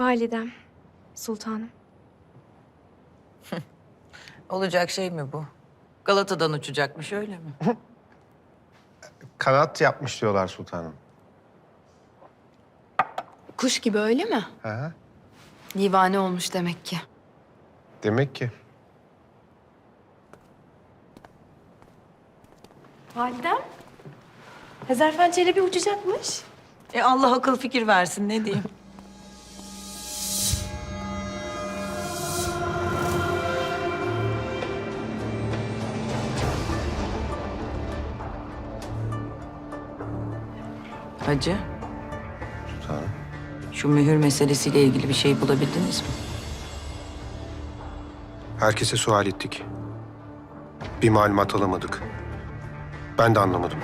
Validem, sultanım. Olacak şey mi bu? Galata'dan uçacakmış öyle mi? Kanat yapmış diyorlar sultanım. Kuş gibi öyle mi? Ha? Divane olmuş demek ki. Demek ki. Validem, Hezarfen Çelebi uçacakmış. E Allah akıl fikir versin ne diyeyim. Hacı, Sultanım. şu mühür meselesiyle ilgili bir şey bulabildiniz mi? Herkese sual ettik. Bir malumat alamadık. Ben de anlamadım.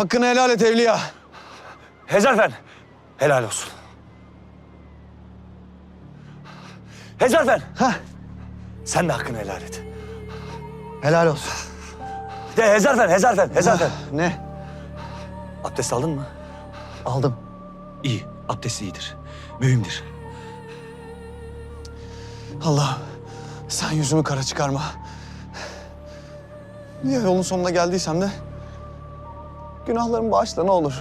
Hakkını helal et evliya. Hezarfen, helal olsun. Hezarfen. Hah. Sen de hakkını helal et. Helal olsun. De Hezarfen, Hezarfen, Hezarfen. Ne? Abdest aldın mı? Aldım. İyi, abdest iyidir. Mühimdir. Allah sen yüzümü kara çıkarma. Ya yolun sonuna geldiysem de günahlarımı bağışla ne olur.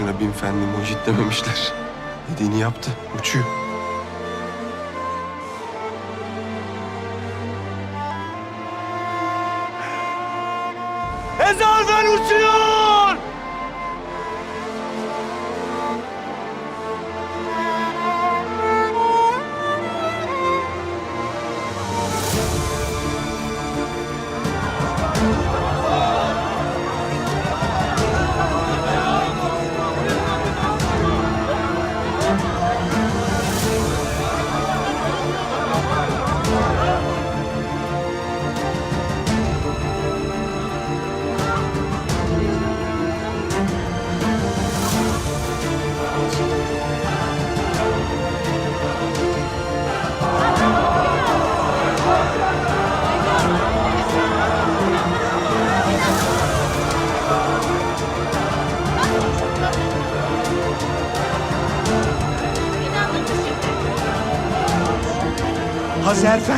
Boşuna bin fenli mucit dememişler. Dediğini yaptı. Uçuyor. Hezarfen uçuyor!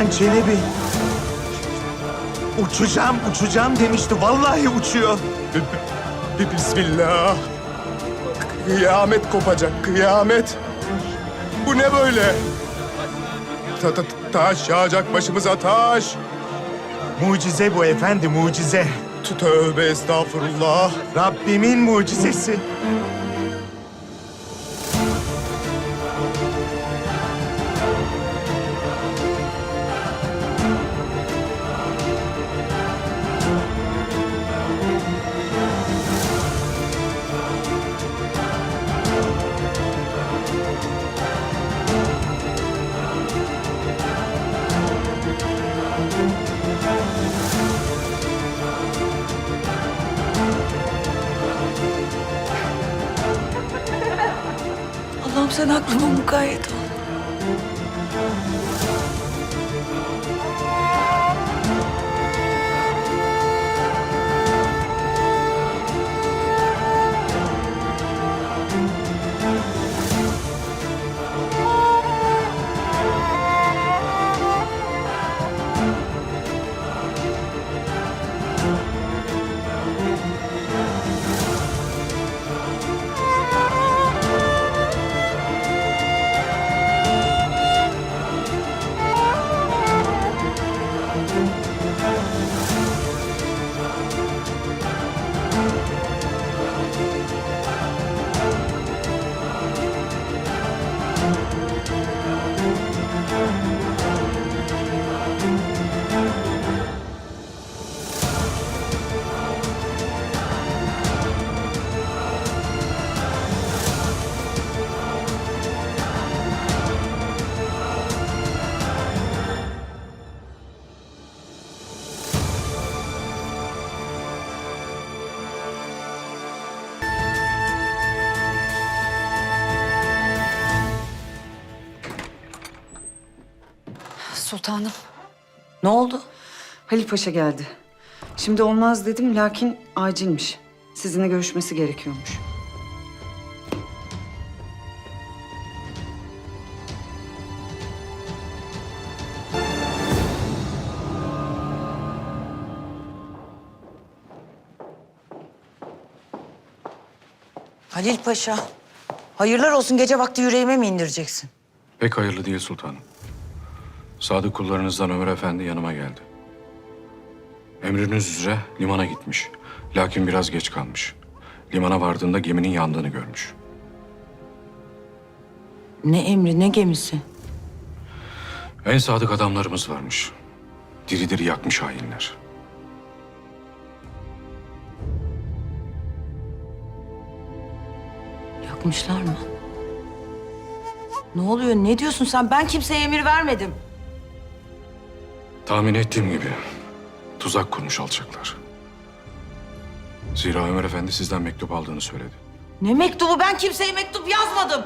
Hazerfen Çelebi. Uçacağım, uçacağım demişti. Vallahi uçuyor. Bismillah. Kıyamet kopacak, kıyamet. Bu ne böyle? Ta, ta- taş yağacak başımıza taş. Mucize bu efendi, mucize. Tö- Tövbe estağfurullah. Rabbimin mucizesi. Sen aklıma mukayyet ol. Sultanım, Ne oldu? Halil Paşa geldi. Şimdi olmaz dedim lakin acilmiş. Sizinle görüşmesi gerekiyormuş. Halil Paşa. Hayırlar olsun gece vakti yüreğime mi indireceksin? Pek hayırlı değil sultanım. Sadık kullarınızdan Ömer Efendi yanıma geldi. Emriniz üzere limana gitmiş. Lakin biraz geç kalmış. Limana vardığında geminin yandığını görmüş. Ne emri ne gemisi? En sadık adamlarımız varmış. Diri diri yakmış hainler. Yakmışlar mı? Ne oluyor? Ne diyorsun sen? Ben kimseye emir vermedim. Tahmin ettiğim gibi tuzak kurmuş alçaklar. Zira Ömer Efendi sizden mektup aldığını söyledi. Ne mektubu? Ben kimseye mektup yazmadım.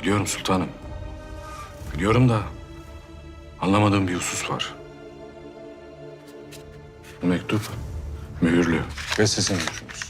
Biliyorum sultanım. Biliyorum da anlamadığım bir husus var. Bu mektup mühürlü ve sizin mührünüz.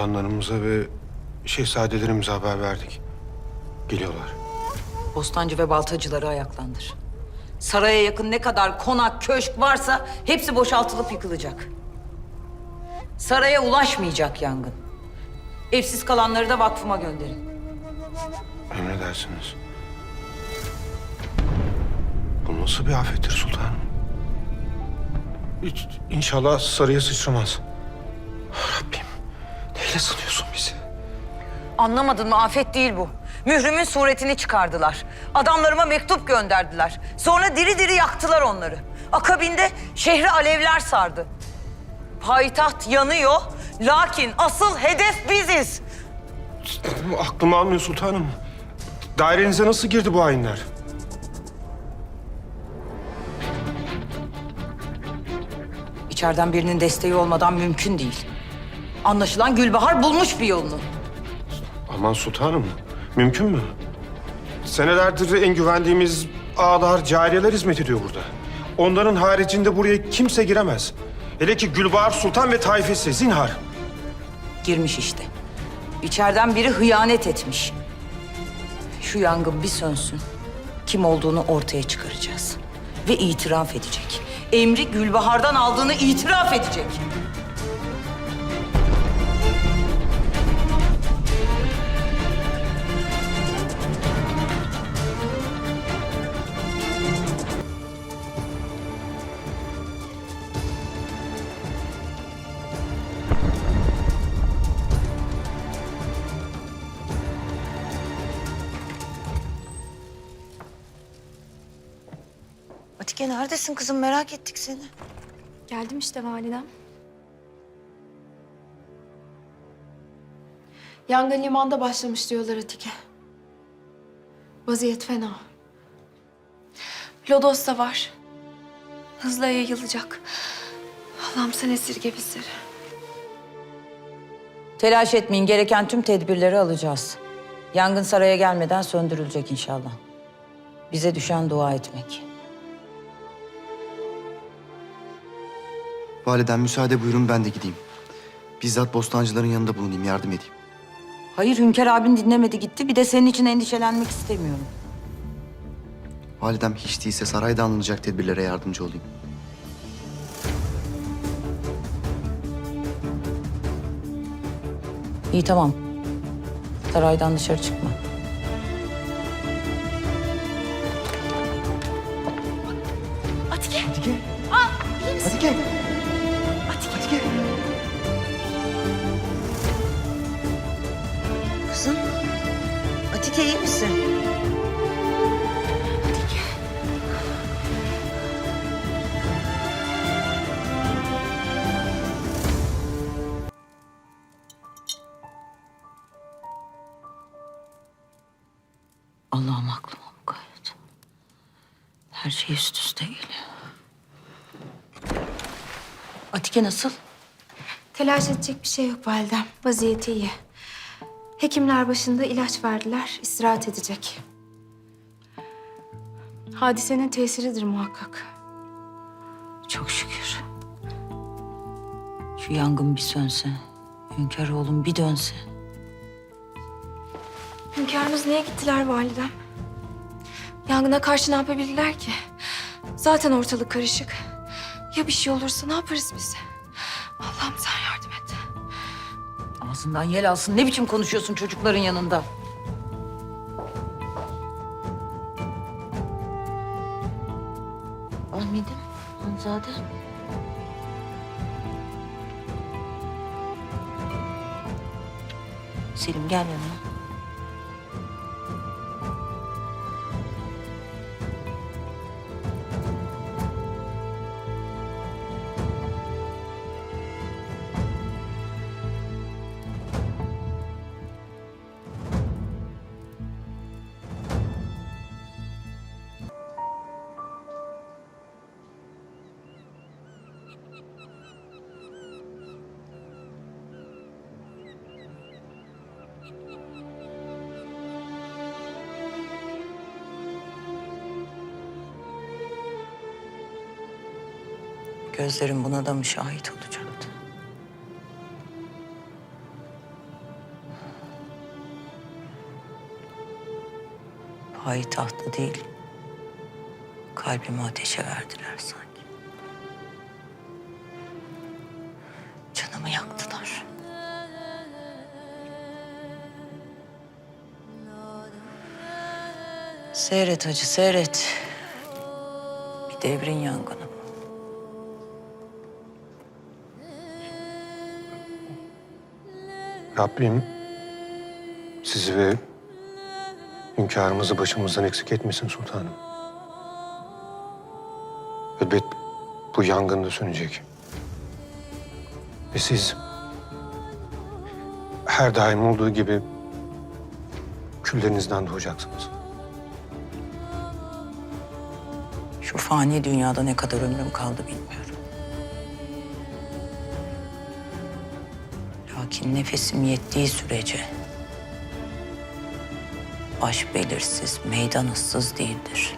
Sultanlarımıza ve şehzadelerimize haber verdik. Geliyorlar. Bostancı ve baltacıları ayaklandır. Saraya yakın ne kadar konak, köşk varsa hepsi boşaltılıp yıkılacak. Saraya ulaşmayacak yangın. Evsiz kalanları da vakfıma gönderin. Emredersiniz. Bu nasıl bir afettir sultanım? İnşallah sarıya sıçramaz. Rabbim, neyle sanıyorsun bizi? Anlamadın mı? Afet değil bu. Mührümün suretini çıkardılar. Adamlarıma mektup gönderdiler. Sonra diri diri yaktılar onları. Akabinde şehri alevler sardı. Payitaht yanıyor. Lakin asıl hedef biziz. Aklım almıyor sultanım. Dairenize nasıl girdi bu hainler? İçeriden birinin desteği olmadan mümkün değil. Anlaşılan Gülbahar bulmuş bir yolunu. Aman sultanım, mümkün mü? Senelerdir en güvendiğimiz ağalar, cariyeler hizmet ediyor burada. Onların haricinde buraya kimse giremez. Hele ki Gülbahar Sultan ve taifesi zinhar. Girmiş işte. İçeriden biri hıyanet etmiş. Şu yangın bir sönsün. Kim olduğunu ortaya çıkaracağız. Ve itiraf edecek. Emri Gülbahar'dan aldığını itiraf edecek. Neredesin kızım? Merak ettik seni. Geldim işte validem. Yangın limanda başlamış diyorlar Atike. Vaziyet fena. Lodos da var. Hızla yayılacak. Allah'ım sen esirge bizleri. Telaş etmeyin. Gereken tüm tedbirleri alacağız. Yangın saraya gelmeden söndürülecek inşallah. Bize düşen dua etmek. Validen müsaade buyurun ben de gideyim. Bizzat bostancıların yanında bulunayım, yardım edeyim. Hayır Hünkar abin dinlemedi gitti. Bir de senin için endişelenmek istemiyorum. Validem hiç değilse sarayda alınacak tedbirlere yardımcı olayım. İyi tamam. Saraydan dışarı çıkma. Kızım, nasıl? Telaş edecek bir şey yok validem. Vaziyeti iyi. Hekimler başında ilaç verdiler. istirahat edecek. Hadisenin tesiridir muhakkak. Çok şükür. Şu yangın bir sönse. Hünkar oğlum bir dönse. Hünkârımız niye gittiler validem? Yangına karşı ne yapabilirler ki? Zaten ortalık karışık. Ya bir şey olursa ne yaparız biz? Allah'ım sen yardım et. Ağzından yel alsın. Ne biçim konuşuyorsun çocukların yanında? Ahmet'im, Hanzade. Selim gel yanıma. Gözlerim buna da mı şahit olacaktı? Payitahtı değil, kalbimi ateşe verdiler sanki. Seyret hacı, seyret. Bir devrin yangını. Rabbim sizi ve hünkârımızı başımızdan eksik etmesin sultanım. Elbet bu yangın da sönecek. Ve siz her daim olduğu gibi küllerinizden doğacaksınız. Fani dünyada ne kadar ömrüm kaldı bilmiyorum. Lakin nefesim yettiği sürece baş belirsiz, meydan ıssız değildir.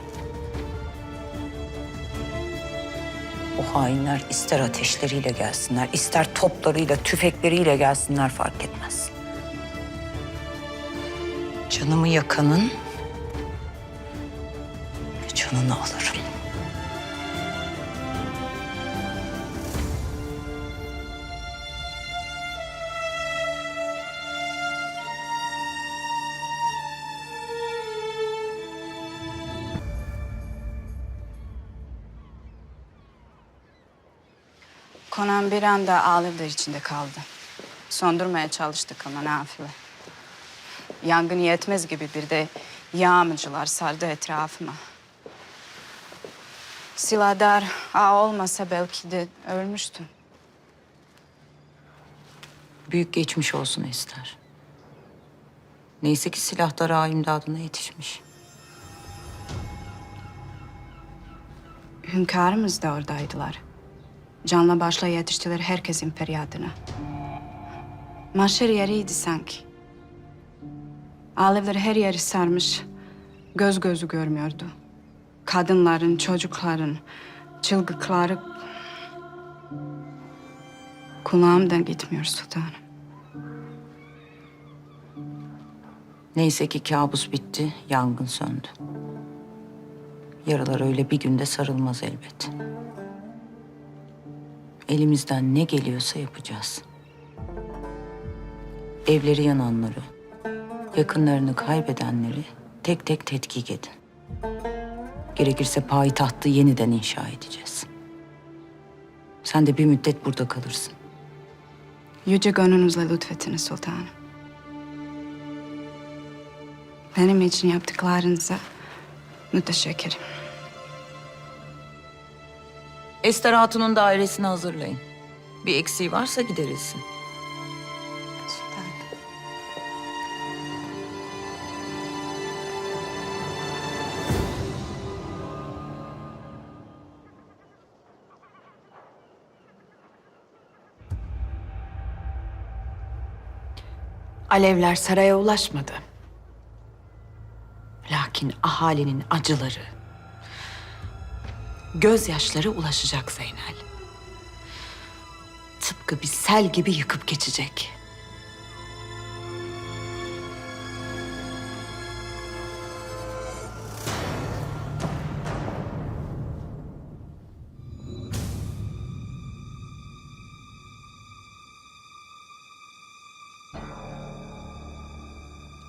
O hainler ister ateşleriyle gelsinler, ister toplarıyla, tüfekleriyle gelsinler fark etmez. Canımı yakanın canını alırım. Konan bir anda alevler içinde kaldı. Söndürmeye çalıştık ama nafile. Yangın yetmez gibi bir de yağmacılar sardı etrafıma. Siladar ağa olmasa belki de ölmüştün. Büyük geçmiş olsun Ester. Neyse ki silahlar ağa imdadına yetişmiş. Hünkârımız da oradaydılar. Canla başla yetiştiler herkesin feryadına. Mahşer yeriydi sanki. Alevler her yeri sarmış. Göz gözü görmüyordu. Kadınların, çocukların çılgıkları kulağımdan gitmiyor sultanım. Neyse ki kabus bitti, yangın söndü. Yaralar öyle bir günde sarılmaz elbet. Elimizden ne geliyorsa yapacağız. Evleri yananları, yakınlarını kaybedenleri tek tek tetkik edin. Gerekirse payitahtı yeniden inşa edeceğiz. Sen de bir müddet burada kalırsın. Yüce gönlünüzle lütfettiniz sultanım. Benim için yaptıklarınıza müteşekkirim. Ester Hatun'un dairesini hazırlayın. Bir eksiği varsa giderilsin. Sultanım. Alevler saraya ulaşmadı. Lakin ahalinin acıları, gözyaşları ulaşacak Zeynel. Tıpkı bir sel gibi yıkıp geçecek.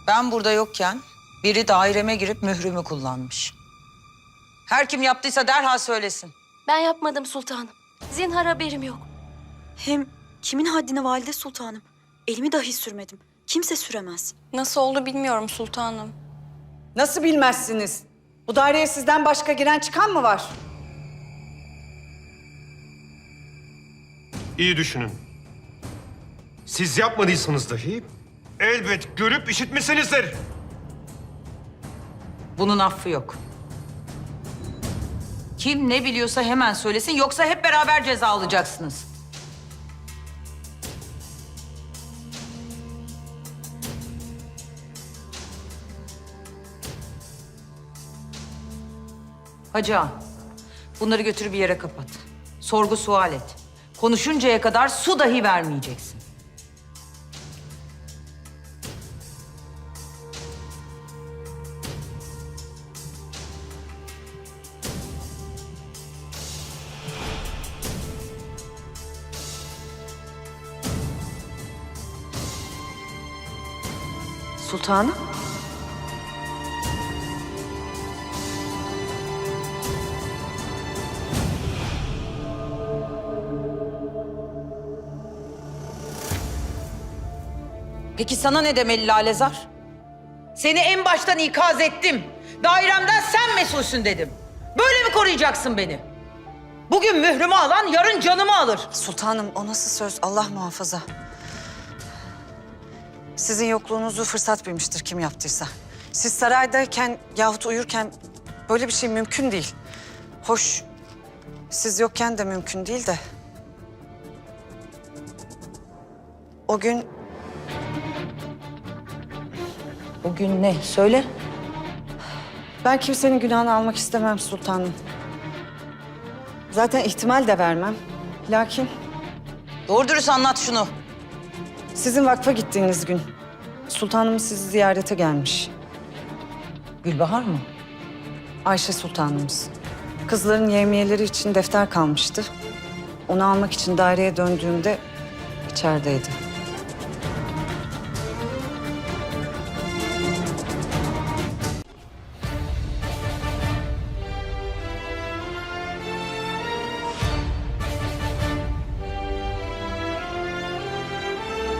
Ben burada yokken biri daireme girip mührümü kullanmış. Her kim yaptıysa derhal söylesin. Ben yapmadım sultanım. Zinhar haberim yok. Hem kimin haddine valide sultanım? Elimi dahi sürmedim. Kimse süremez. Nasıl oldu bilmiyorum sultanım. Nasıl bilmezsiniz? Bu daireye sizden başka giren çıkan mı var? İyi düşünün. Siz yapmadıysanız dahi elbet görüp işitmişsinizdir. Bunun affı yok. Kim ne biliyorsa hemen söylesin yoksa hep beraber ceza alacaksınız. Hacı ağa, bunları götür bir yere kapat. Sorgu sual et. Konuşuncaya kadar su dahi vermeyeceksin. Sultanım. Peki sana ne demeli Lalezar? Seni en baştan ikaz ettim. Dairemden sen mesulsün dedim. Böyle mi koruyacaksın beni? Bugün mührümü alan yarın canımı alır. Sultanım o nasıl söz Allah muhafaza. Sizin yokluğunuzu fırsat bilmiştir kim yaptıysa. Siz saraydayken yahut uyurken böyle bir şey mümkün değil. Hoş siz yokken de mümkün değil de. O gün Bugün ne? Söyle. ben kimsenin günahını almak istemem sultanım. Zaten ihtimal de vermem. Lakin Doğru dürüst anlat şunu. sizin vakfa gittiğiniz gün sultanım sizi ziyarete gelmiş. Gülbahar mı? Ayşe sultanımız. Kızların yevmiyeleri için defter kalmıştı. Onu almak için daireye döndüğümde içerideydi.